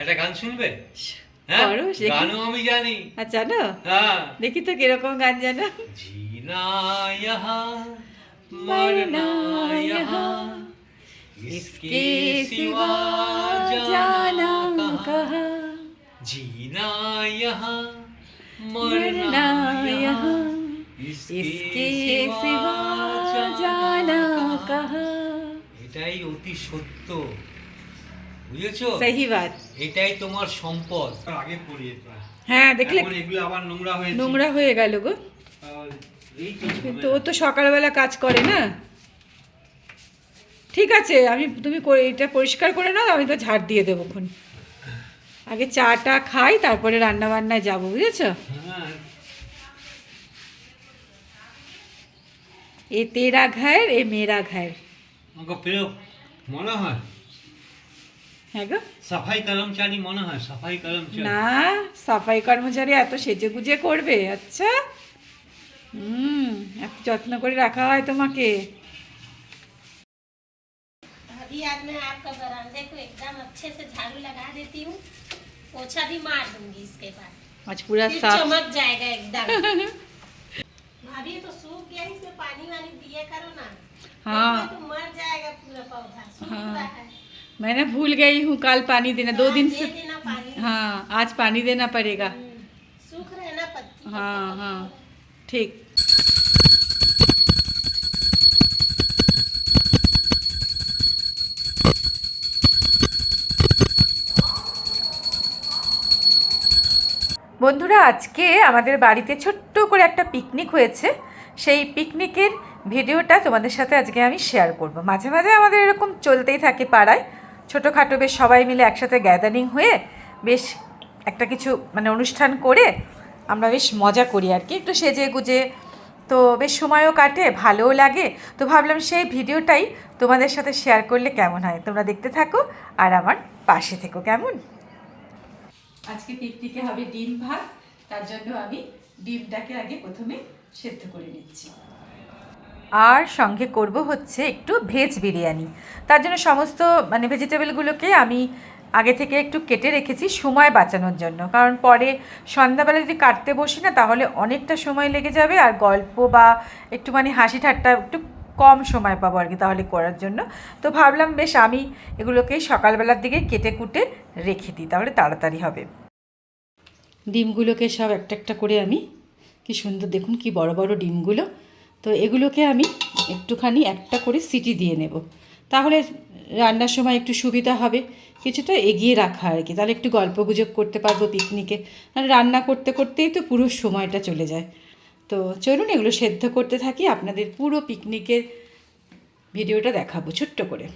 একটা গান শুনবে হ্যাঁ করো, দেখি। গানও আমি জানি আচ্ছা জানো হ্যাঁ দেখি তো কিরকম গান জানো जीना यहाँ मरना मरना यहाँ यहाँ, इसके के सिवा सिवा जाना जाना कहाँ कहा जीना यहाँ मरना मरना यहाँ यहाँ इसके इसके सिवा सिवा जाना जाना कहाँ कहा এটাই অতি সত্য বুঝেছো সহি বাত এটাই তোমার সম্পদ। আগে পড়িয়ে হ্যাঁ। দেখলে এগুলো আবার নোংরা হয়েছে। নোংরা হয়ে গেল গো। তো কিন্তু ও তো সকালবেলা কাজ করে না? ঠিক আছে আমি তুমি এটা পরিষ্কার করে নাও আমি তো ঝাড় দিয়ে দেবো খন আগে চাটা খাই তারপরে রান্না বান্নায় যাব বুঝেছ? হ্যাঁ। এ তেরা ঘায়ের এ মেরা প্রিয় মনে হয়। হ্যাঁ গো সাফাই কর্মচারী মনে হয় সাফাই কর্মচারী না সাফাই কর্মচারী এত সেজে গুজে করবে আচ্ছা হুম এত যত্ন করে রাখা হয় তোমাকে अभी आज मैं आपका बरामदे को एकदम अच्छे से झाड़ू लगा देती हूँ पोछा भी मार दूंगी इसके बाद আজ পুরা फिर সাফ चमक जाएगा एकदम भाभी ये तो सूख गया है, इसमें पानी वानी दिया करो ना हाँ। नहीं तो मर जाएगा पूरा पौधा सूख हाँ। रहा है मैंने भूल गई हूँ कल पानी देना दो हाँ, दिन दे से देना पानी हाँ आज पानी देना पड़ेगा हम्म, सूख रहे ना पत्ती हाँ हाँ ठीक বন্ধুরা আজকে আমাদের বাড়িতে ছোট্ট করে একটা পিকনিক হয়েছে সেই পিকনিকের ভিডিওটা তোমাদের সাথে আজকে আমি শেয়ার করব মাঝে মাঝে আমাদের এরকম চলতেই থাকে পাড়ায় ছোটোখাটো বেশ সবাই মিলে একসাথে গ্যাদারিং হয়ে বেশ একটা কিছু মানে অনুষ্ঠান করে আমরা বেশ মজা করি আর কি। একটু সেজে গুজে তো বেশ সময়ও কাটে, ভালোও লাগে। তো ভাবলাম সেই ভিডিওটাই তোমাদের সাথে শেয়ার করলে কেমন হয়? তোমরা দেখতে থাকো আর আমার পাশে থেকো, কেমন? আজকে পিকনিকে হবে ডিম ভাত, তার জন্য আমি ডিমটাকে আগে প্রথমে সেদ্ধ করে নিচ্ছি। আর সঙ্গে করব হচ্ছে একটু ভেজ বিরিয়ানি। তার জন্য সমস্ত মানে ভেজিটেবলগুলোকে আমি আগে থেকে একটু কেটে রেখেছি সময় বাঁচানোর জন্য। কারণ পরে সন্ধ্যাবেলা যদি কাটতে বসি না, তাহলে অনেকটা সময় লেগে যাবে আর গল্প বা একটু মানে হাসি ঠাট্টা একটু কম সময় পাবো আর কি তাহলে করার জন্য। তো ভাবলাম, বেশ, আমি এগুলোকে সকালবেলার দিকে কেটে কুটে রেখে দিই, তাহলে তাড়াতাড়ি হবে। ডিমগুলোকে সব একটা একটা করে আমি, কি সুন্দর দেখুন কি বড় বড় ডিমগুলো। তো এগুলোকে আমি একটুখানি একটা করে সিটি দিয়ে নেব। তাহলে রান্নার সময় একটু সুবিধা হবে। কিছুটা এগিয়ে রাখা আর কি। তাহলে একটু গল্প গুজব করতে পারব পিকনিকে। মানে রান্না করতে করতেই তো পুরো সময়টা চলে যায়। তো চলুন এগুলো সেদ্ধ করতে থাকি। আপনাদের পুরো পিকনিকের ভিডিওটা দেখাবো ছোট্ট করে।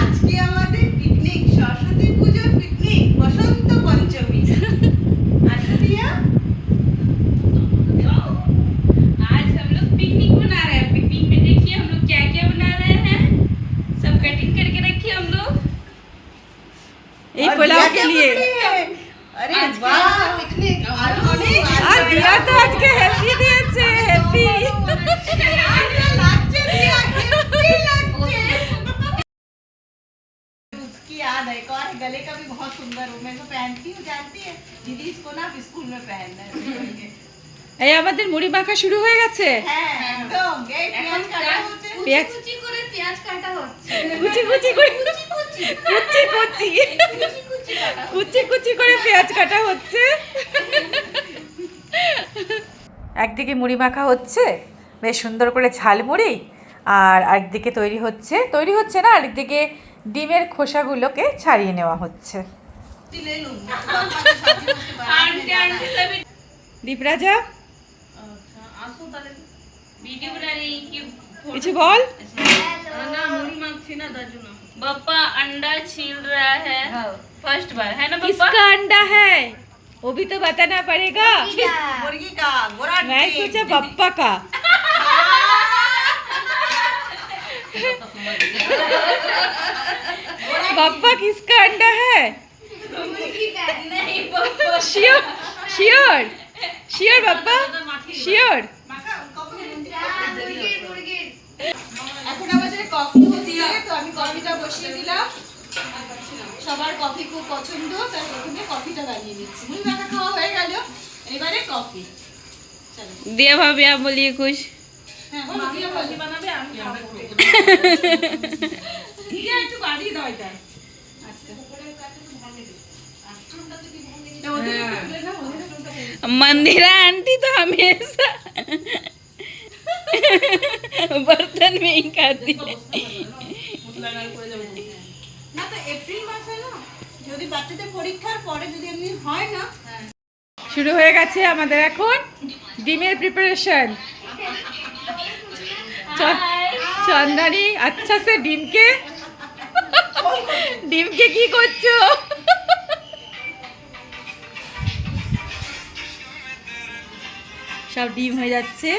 আজকে আমাদের পিকনিক। সরস্বতী পুজোর পিকনিক। বসন্ত পঞ্চমী। उसकी याद है एक और गले का भी बहुत सुंदर हो मैं तो पहनती हूँ जानती है दीदी इसको ना अब स्कूल में पहनना है बोलेंगे। এই আমাদের মুড়ি মাখা শুরু হয়ে গেছে হ্যাঁ একদম এই পেঁয়াজ কাটা হচ্ছে পেঁয়াজ কুচি করে পেঁয়াজ কাটা হচ্ছে কুচি কুচি করে কুচি কুচি কুচি কুচি করে পেঁয়াজ কাটা হচ্ছে একদিকে মুড়ি মাখা হচ্ছে বেশ সুন্দর করে ঝালমুড়ি আর একদিকে তৈরি হচ্ছে তৈরি হচ্ছে না আরেকদিকে ডিমের খোসাগুলোকে ছাড়িয়ে নেওয়া হচ্ছে ले लूँ पापा के साथ ही उसके बारात में आंटी जाना आंटी है। सभी দীপরাজা अच्छा आंसू डाले वीडियो बना रही कि কিছু বল ना मुड़ी मांगती ना दाजू ना पापा अंडा छील रहा है फर्स्ट बार है ना पापा किसका अंडा है वो भी तो बताना पड़ेगा मुर्गी का गोरा मैं सोचा पप्पा का पप्पा किसका अंडा है नहीं पापा श्योर श्योर श्योर पप्पा श्योर এখন আমাদের কফি হচ্ছে তো আমি কফিটা বসিয়ে দিলাম সবার কফি খুব পছন্দ তাই প্রথমে কফিটা বানিয়ে নিচ্ছি মুড়ি মাখা খাওয়া হয়ে গেল এবারে কফি চলো दिया भाभी आप बोलिए कुछ হ্যাঁ বলো, দিয়ে मंदिरा आंटी तो हमेशा बर्तन में ही खाती है না তো এপ্রিল মাসে না যদি বাচ্চাদের পরীক্ষার পরে যদি এমনি হয় না শুরু হয়ে গেছে আমাদের এখন ডিমের প্রিপারেশন চন্দানি আচ্ছা সে ডিমকে? ডিমকে কি করছ? সব ডিম হয়ে যাচ্ছে।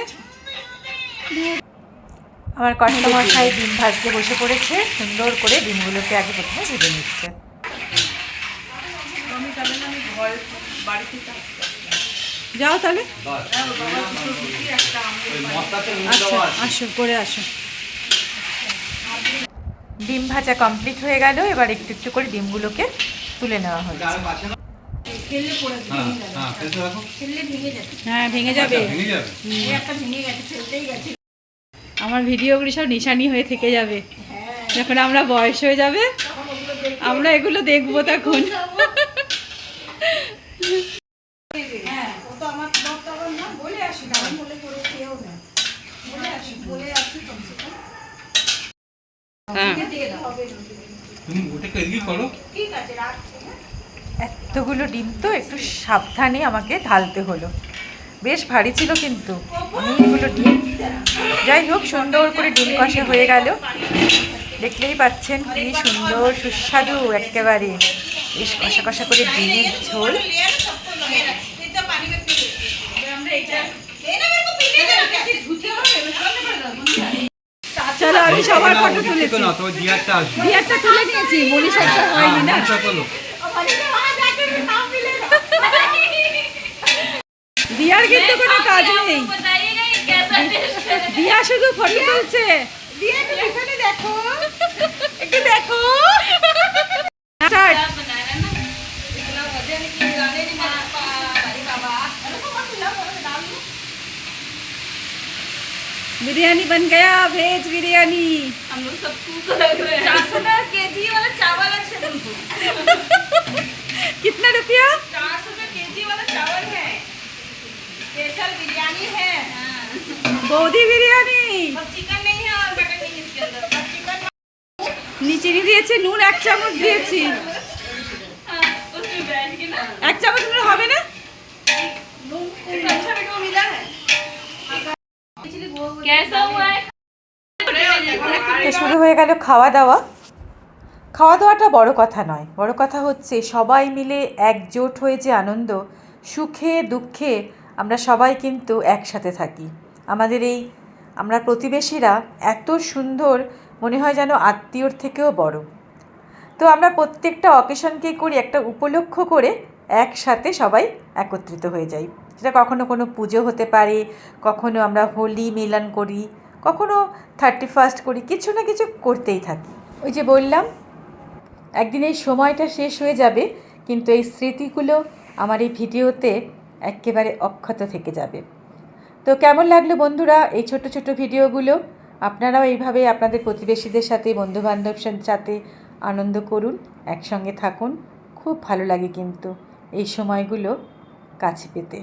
আমার কাস্টমার খাই ডিম ভাজতে বসে পড়েছে। সুন্দর করে ডিমগুলোকে আগে প্রথমে ভেজে নিচ্ছে। যাও তাহলে বাস। ওই মশলাতে তাহলে দেওয়া আসো করে আসো ডিম ভাজা কমপ্লিট হয়ে গেল এবার একটু একটু করে ডিমগুলোকে তুলে নেওয়া হলো? হ্যাঁ, আচ্ছা, ভেঙে যাবে। আমার ভিডিওগুলি সব নিশানি হয়ে থেকে যাবে যখন আমরা বয়স হয়ে যাবে আমরা এগুলো দেখব তখন ও তো আমার তোমার তো আবার না বলে আসি না আমি বলে করে খেয়েও না বলে আসি বলে আসি কমসে কম हाँ দিয়ে দাও তুমি ওটাকে এদিকে করো। ঠিক আছে রাখছি হ্যাঁ। এতগুলো ডিম তো একটু সাবধানে আমাকে ঢালতে হলো। বেশ ভারী ছিল কিন্তু। অনেকগুলো ডিম যাই হোক সুন্দর করে ডিম কষা হয়ে গেল। দেখলেই পাচ্ছেন কি সুন্দর সুস্বাদু একেবারে। বেশ কষা কষা করে ডিমের ঝোল। আমি দিয়ার কিন্তু কোনো কাজ নেই। দিয়া শুধু ফটো তুলছে। দেখো। দেখো। बिरयानी बन गया वेज बिरयानी हम लोग सब कुक लग रहे हैं चार सौ के जी वाला चावल है तुमको कितना रुपया चार सौ रुपये के जी वाला चावल है स्पेशल बिरयानी है বৌদি বিরিয়ানি बस चिकन नहीं है और मटन नहीं है इसके अंदर बस चिकन নিচে দিয়েছে নুন এক চামচ দিয়েছি हाँ, उसमें बैठ के ना এক চামচ নুন হবে না अच्छा बेटा मिला है कैसा हुआ है তো শুরু হয়ে গেল খাওয়া দাওয়া। খাওয়া দাওয়াটা বড় কথা নয়। বড় কথা হচ্ছে, সবাই মিলে একজোট হয়ে যে আনন্দ, সুখে, দুঃখে আমরা সবাই কিন্তু একসাথে থাকি। আমাদের এই আমরা প্রতিবেশীরা এত সুন্দর, মনে হয় যেন আত্মীয়র থেকেও বড়। তো আমরা প্রত্যেকটা অকেশনকে করি, একটা উপলক্ষ করে একসাথে সবাই একত্রিত হয়ে যাই। সেটা কখনো কোনো পুজো হতে পারে, কখনো আমরা হোলি মিলন করি, কখনো থার্টি ফার্স্ট করি, কিছু না কিছু করতেই থাকি। ওই যে বললাম, একদিন এই সময়টা শেষ হয়ে যাবে, কিন্তু এই স্মৃতিগুলো আমার এই ভিডিওতে একেবারে অক্ষত থেকে যাবে। তো কেমন লাগল বন্ধুরা এই ছোট ছোট ভিডিওগুলো? আপনারাও এইভাবে আপনাদের প্রতিবেশীদের সাথে বন্ধুবান্ধবের সাথে আনন্দ করুন, একসঙ্গে থাকুন। খুব ভালো লাগে কিন্তু। এই সময়গুলো কাছে পেতে।